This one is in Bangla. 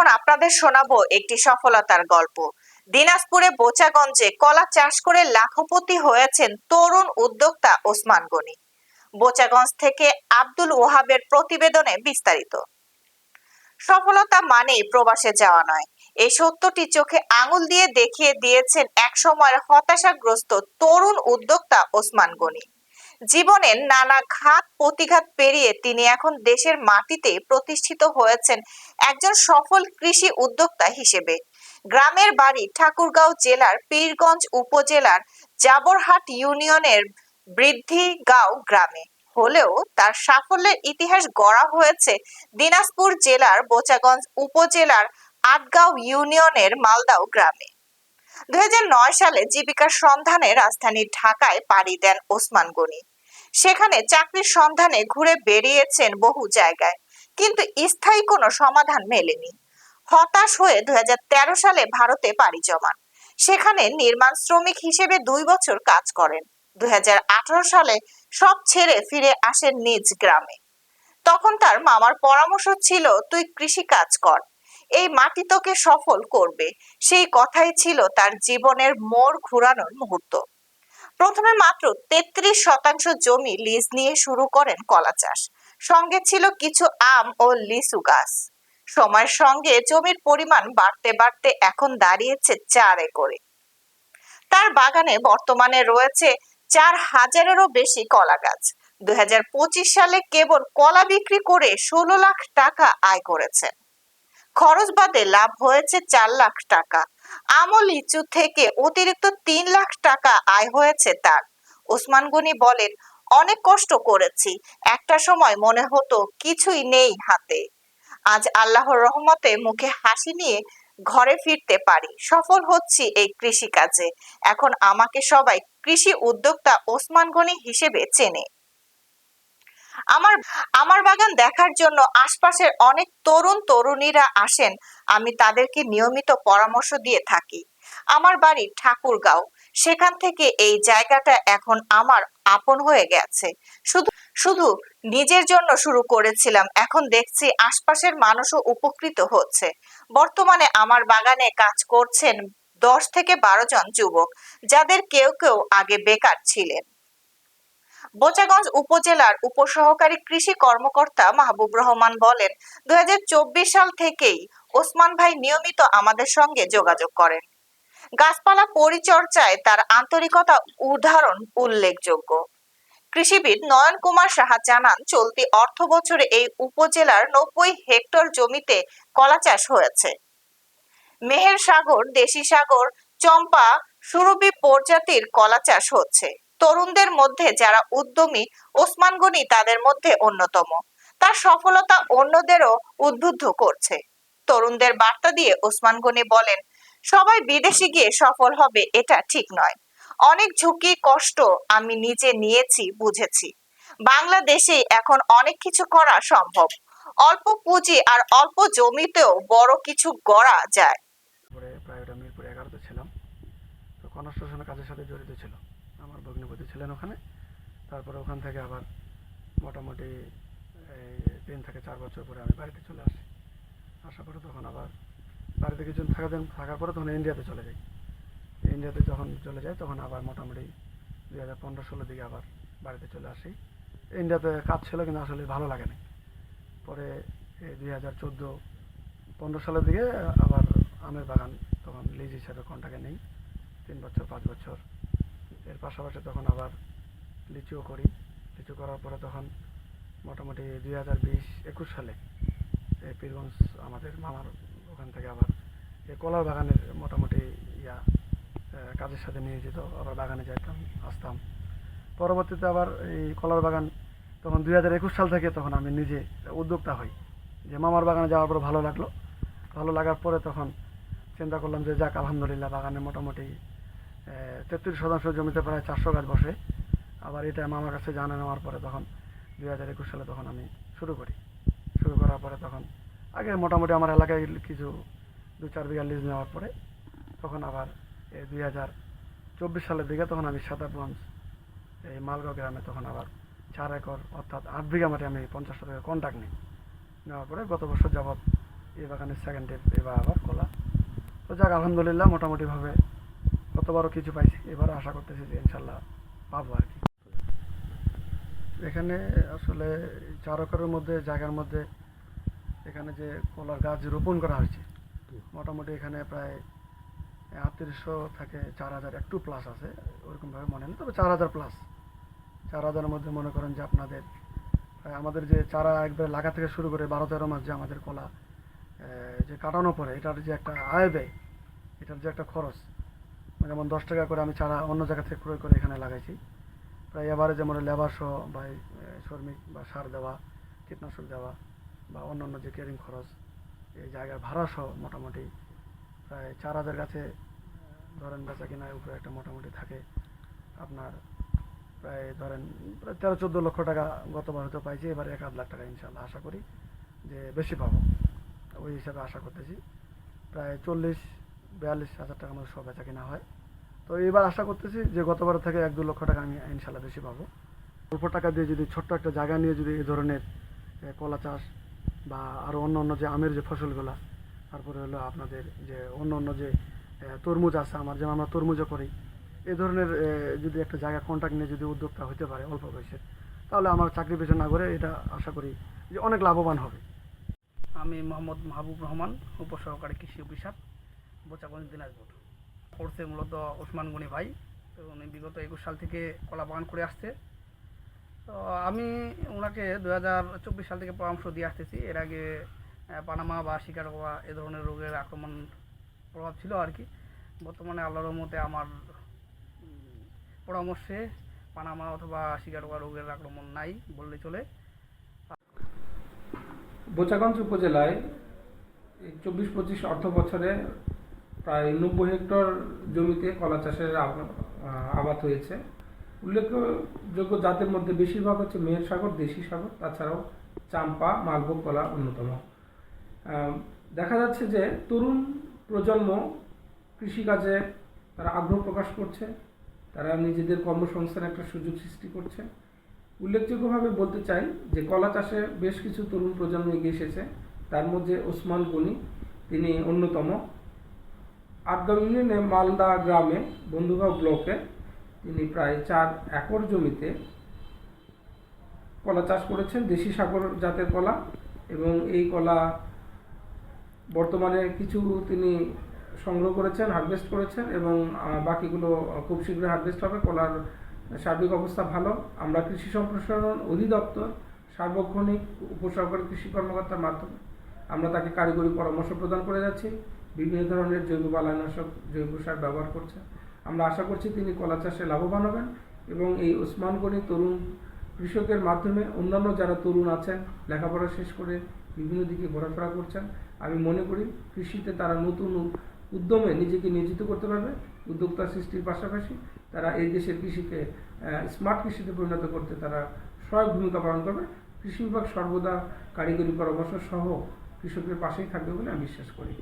এখন আপনাদের শোনাবো একটি সফলতার গল্প। দিনাজপুরে বোচাগঞ্জে কলা চাষ করে লাখপতি হয়েছেন তরুণ উদ্যোক্তা ওসমান গনি। বোচাগঞ্জ থেকে আব্দুল ওহাবের প্রতিবেদনে বিস্তারিত। সফলতা মানেই প্রবাসে যাওয়া নয়। এই সত্যটি চোখে আঙুল দিয়ে দেখিয়ে দিয়েছেন এক সময়ের হতাশাগ্রস্ত তরুণ উদ্যোক্তা ওসমান গনি। জীবনের নানা ঘাত প্রতিঘাত পেরিয়ে তিনি এখন দেশের মাটিতে প্রতিষ্ঠিত হয়েছেন একজন সফল কৃষি উদ্যোক্তা হিসেবে। গ্রামের বাড়ি ঠাকুরগাঁও জেলার পীরগঞ্জ উপজেলার জাবরহাট ইউনিয়নের বৃদ্ধিগাঁও গ্রামে। হলেও তার সাফল্যের ইতিহাস গড়া হয়েছে দিনাজপুর জেলার বোচাগঞ্জ উপজেলার আটগাঁও ইউনিয়নের মালদাও গ্রামে। দুই হাজার নয় সালে জীবিকার সন্ধানে রাজধানী ঢাকায় পাড়ি দেন ওসমান গনি। সেখানে চাকরির সন্ধানে ঘুরে বেরিয়েছেন বহু জায়গায়। কিন্তু স্থায়ী কোনো সমাধান মেলেনি। হতাশ হয়ে দুই সালে ভারতে পাড়ি জমান। সেখানে নির্মাণ শ্রমিক হিসেবে দুই বছর কাজ করেন। দুই হাজার আঠারো সালে সব ছেড়ে ফিরে আসেন নিজ গ্রামে। তখন তার মামার পরামর্শ ছিল, তুই কৃষি কাজ কর। এই মাটি তোকে সফল করবে। সেই কথাই ছিল তার জীবনের মোড় ঘুরানোর মুহূর্ত। প্রথমে মাত্র তেত্রিশ শতাংশ জমি লিজ নিয়ে শুরু করেন কলা চাষ। সঙ্গে ছিল কিছু আম ও লিচু গাছ। সময়ের সঙ্গে জমির পরিমাণ বাড়তে বাড়তে এখন দাঁড়িয়েছে চার একরে। তার বাগানে বর্তমানে রয়েছে চার হাজারেরও বেশি কলা গাছ। দুই হাজার পঁচিশ সালে কেবল কলা বিক্রি করে ষোলো লাখ টাকা আয় করেছেন। খরচ বাদে লাভ হয়েছে চার লাখ টাকা। আমল লিচু থেকে অতিরিক্ত তিন লাখ টাকা আয় হয়েছে তার। ওসমান গনি বলেন, অনেক কষ্ট করেছি। একটা সময় মনে হতো কিছুই নেই হাতে। আজ আল্লাহর রহমতে মুখে হাসি নিয়ে ঘরে ফিরতে পারি। সফল হচ্ছি এই কৃষি কাজে এখন আমাকে সবাই কৃষি উদ্যোক্তা ওসমান গনি হিসেবে চেনে। আমার আমার বাগান দেখার জন্য আশপাশের অনেক তরুণ তরুণীরা আসেন। আমি তাদেরকে নিয়মিত পরামর্শ দিয়ে থাকি। আমার বাড়ি ঠাকুরগাঁও। সেখান থেকে এই জায়গাটা এখন আমার আপন হয়ে গেছে। শুধু শুধু নিজের জন্য শুরু করেছিলাম। এখন দেখছি আশপাশের মানুষও উপকৃত হচ্ছে। বর্তমানে আমার বাগানে কাজ করছেন দশ থেকে বারো জন যুবক, যাদের কেউ কেউ আগে বেকার ছিলেন। বোচাগঞ্জ উপজেলার উপসহকারী কৃষি কর্মকর্তা মাহবুব রহমান বলেন, দুই হাজার চব্বিশ সাল থেকেই ওসমান ভাই নিয়মিত আমাদের সঙ্গে যোগাযোগ করেন। গাছপালা পরিচর্যায় তার আন্তরিকতা উদাহরণ উল্লেখযোগ্য। কৃষিবিদ নয়ন কুমার সাহা জানান, চলতি অর্থ বছরে এই উপজেলার নব্বই হেক্টর জমিতে কলা চাষ হয়েছে। মেহের সাগর, দেশি সাগর, চম্পা, সুরভি প্রজাতির কলা চাষ হচ্ছে। তরুণদের মধ্যে যারা উদ্যমী, ওসমান গনি তাদের মধ্যে অন্যতম। তার সফলতা অন্যদেরও উদ্বুদ্ধ করছে। তরুণদের বার্তা দিয়ে ওসমান গনি বলেন, সবাই বিদেশে গিয়ে সফল হবে, এটা ঠিক নয়। অনেক ঝুঁকি, কষ্ট আমি নিজে নিয়েছি, বুঝেছি। বাংলাদেশে এখন অনেক কিছু করা সম্ভব। অল্প পুঁজি আর অল্প জমিতেও বড় কিছু গড়া যায়। পরে প্রায় মিরপুর এগারোতে ছিলাম। তো কনস্ট্রাকশনের কাজের সাথে জড়িত ছিলেন ওখানে। তারপরে ওখান থেকে আবার মোটামুটি তিন থেকে চার বছর পরে আমি বাড়িতে চলে আসি। আসার পরে তখন আবার বাড়িতে কিছুদিন থাকা থাকার পরে তখন ইন্ডিয়াতে চলে যাই। ইন্ডিয়াতে যখন চলে যাই তখন আবার মোটামুটি দুই হাজার পনেরো ষোলো দিকে আবার বাড়িতে চলে আসি। ইন্ডিয়াতে কাজ ছিল কিন্তু আসলে ভালো লাগে না পরে দুই হাজার চোদ্দ পনেরো সালের দিকে আবার আমের বাগান তখন লিজ হিসাবে কন্টাকে নেই। তিন বছর, পাঁচ বছর এর পাশাপাশি তখন আবার লিচুও করি। লিচু করার পরে তখন মোটামুটি দুই হাজার বিশ একুশ সালে এই পীরগঞ্জ আমাদের মামার ওখান থেকে আবার এই কলার বাগানের মোটামুটি ইয়া কাজের সাথে নিয়ে যেত আবার বাগানে যাইতাম, আসতাম। পরবর্তীতে আবার এই কলার বাগান তখন দুই হাজার একুশ সাল থেকে তখন আমি নিজে উদ্যোক্তা হই। যে মামার বাগানে যাওয়ার পরে ভালো লাগল। ভালো লাগার পরে তখন চিন্তা করলাম যে যাক, আলহামদুলিল্লাহ, বাগানে মোটামুটি তেত্রিশ শতাংশ জমিতে প্রায় চারশো গাছ বসে। আবার এটা মামার কাছে জানা নেওয়ার পরে তখন, দুই হাজার একুশ সালে তখন আমি শুরু করি। শুরু করার পরে তখন, আগে মোটামুটি আমার এলাকায় কিছু দু চার বিঘা লিজ নেওয়ার পরে তখন আবার এই দুই হাজার চব্বিশ সালের দিকে তখন আমি সাতারগঞ্জ এই মালগাঁও গ্রামে তখন আবার চার একর অর্থাৎ আট বিঘা মাটি আমি পঞ্চাশ শতকের কন্ট্রাক্ট নিই। নেওয়ার পরে গত বছর যাবৎ এই বাগানের সেকেন্ড ডে এবার আবার কলা। তো যাক, আলহামদুলিল্লাহ, মোটামুটিভাবে গতবারও কিছু পাইছি, এবারও আশা করতেছি যে ইনশাল্লাহ পাবো আর কি। এখানে আসলে চার একরের মধ্যে, জায়গার মধ্যে এখানে যে কলার গাছ রোপণ করা হয়েছে, মোটামুটি এখানে প্রায় আটত্রিশশো থেকে চার হাজার, একটু প্লাস আছে, ওরকমভাবে মনে নেই, তবে চার হাজার প্লাস চার হাজারের মধ্যে মনে করেন যে আপনাদের আমাদের যে চারা একবার লাগা থেকে শুরু করে বারো তেরো মাস যে আমাদের কলা যে কাটানো পরে, এটার যে একটা আয় ব্যয়, এটার যে একটা খরচ যেমন দশ টাকা করে আমি চারা অন্য জায়গা থেকে ক্রয় করে এখানে লাগাইছি। প্রায় এবারে যেমন লেবার সহ বা শ্রমিক বা সার দেওয়া কীটনাশক দেওয়া বা অন্যান্য যে কেয়ারিং খরচ এই জায়গার ভাড়া সহ মোটামুটি প্রায় চার হাজার আহ, ধরেন বেচা কিনার উপরে একটা মোটামুটি থাকে। আপনার প্রায় ধরেন প্রায় তেরো চোদ্দ লক্ষ টাকা গতবার হয়তো পাইছি এবারে এক আধ লাখ টাকা ইনশাল্লাহ আশা করি যে বেশি পাবো। ওই হিসাবে আশা করতেছি। প্রায় চল্লিশ বিয়াল্লিশ হাজার টাকা মতো সব বেচা কিনা হয়। তো এবার আশা করতেছি যে গতবার থেকে এক দু লক্ষ টাকা আমি ইনশাল্লাহ বেশি পাবো। অল্প টাকা দিয়ে যদি ছোট্ট একটা জায়গা নিয়ে যদি এই ধরনের কলা চাষ বা আরও অন্য অন্য যে আমের যে ফসলগুলা, তারপরে হলো আপনাদের যে অন্য অন্য যে তরমুজ আছে আমার, যেমন আমরা তরমুজও করি। এ ধরনের যদি একটা জায়গা কন্ট্যাক্ট নিয়ে যদি উদ্যোক্তা হতে পারে অল্প বয়সে, তাহলে আমার চাকরি পেশা না করে এটা আশা করি যে অনেক লাভবান হবে। আমি মোহাম্মদ মাহবুব রহমান, উপসহকারী কৃষি অফিসার। বোচাগঞ্জ দিনাজপুর করছে মূলত ওসমান গনি ভাই, তো উনি বিগত একুশ সাল থেকে কলা বাগান করে আসছে। তো আমি ওনাকে দু হাজার চব্বিশ সাল থেকে পরামর্শ দিয়ে আসতেছি। এর আগে পানামা বা শিকারোয়া এ ধরনের রোগের আক্রমণ প্রভাব ছিল আর কি। বর্তমানে আল্লাহর রহমতে আমার পরামর্শে পানামা অথবা শিকারোয়া রোগের আক্রমণ নাই বললে চলে। বোচাগঞ্জ উপজেলায় চব্বিশ পঁচিশ অর্থ বছরে প্রায় নব্বই হেক্টর জমিতে কলা চাষের আবাদ হয়েছে। উল্লেখযোগ্য জাতের মধ্যে বেশিরভাগ হচ্ছে মেহের সাগর, দেশি সাগর, তাছাড়াও চাম্পা, মালভোগ কলা অন্যতম। দেখা যাচ্ছে যে তরুণ প্রজন্ম কৃষিকাজে তারা আগ্রহ প্রকাশ করছে, তারা নিজেদের কর্মসংস্থান একটা সুযোগ সৃষ্টি করছে। উল্লেখযোগ্যভাবে বলতে চাই যে কলা চাষে বেশ কিছু তরুণ প্রজন্ম এগিয়ে এসেছে। তার মধ্যে ওসমান গনি, তিনি অন্যতম। আটগাঁও ইউনিয়নে মালদা গ্রামে বন্ধুগাঁও ব্লকে তিনি প্রায় চার একর জমিতে কলা চাষ করেছেন, দেশি সাগর জাতের কলা এবং এই কলা বর্তমানে কিছু তিনি সংগ্রহ করেছেন হারভেস্ট করেছেন এবং বাকিগুলো খুব শীঘ্রই হারভেস্ট হবে। কলার সার্বিক অবস্থা ভালো। আমরা কৃষি সম্প্রসারণ অধিদপ্তর সার্বক্ষণিক উপসহকারী কৃষি কর্মকর্তার মাধ্যমে আমরা তাকে কারিগরি পরামর্শ প্রদান করে যাচ্ছি। বিভিন্ন ধরনের জৈব বালানাশক জৈব সার ব্যবহার করছে। আমরা আশা করছি তিনি কলা চাষে লাভবান হবেন এবং এই ওসমান তরুণ কৃষকের মাধ্যমে অন্যান্য যারা তরুণ আছেন, লেখাপড়া শেষ করে বিভিন্ন দিকে ঘোরাফেরা করছেন, আমি মনে করি কৃষিতে তারা নতুন উদ্যমে নিজেকে নিয়োজিত করতে পারবে, উদ্যোক্তা সৃষ্টির পাশাপাশি তারা এই দেশের কৃষিকে স্মার্ট কৃষিতে পরিণত করতে তারা সহায়ক ভূমিকা পালন করবে। কৃষি বিভাগ সর্বদা কারিগরি পরামর্শ সহ কৃষকের পাশেই থাকবে বলে আমি বিশ্বাস করি।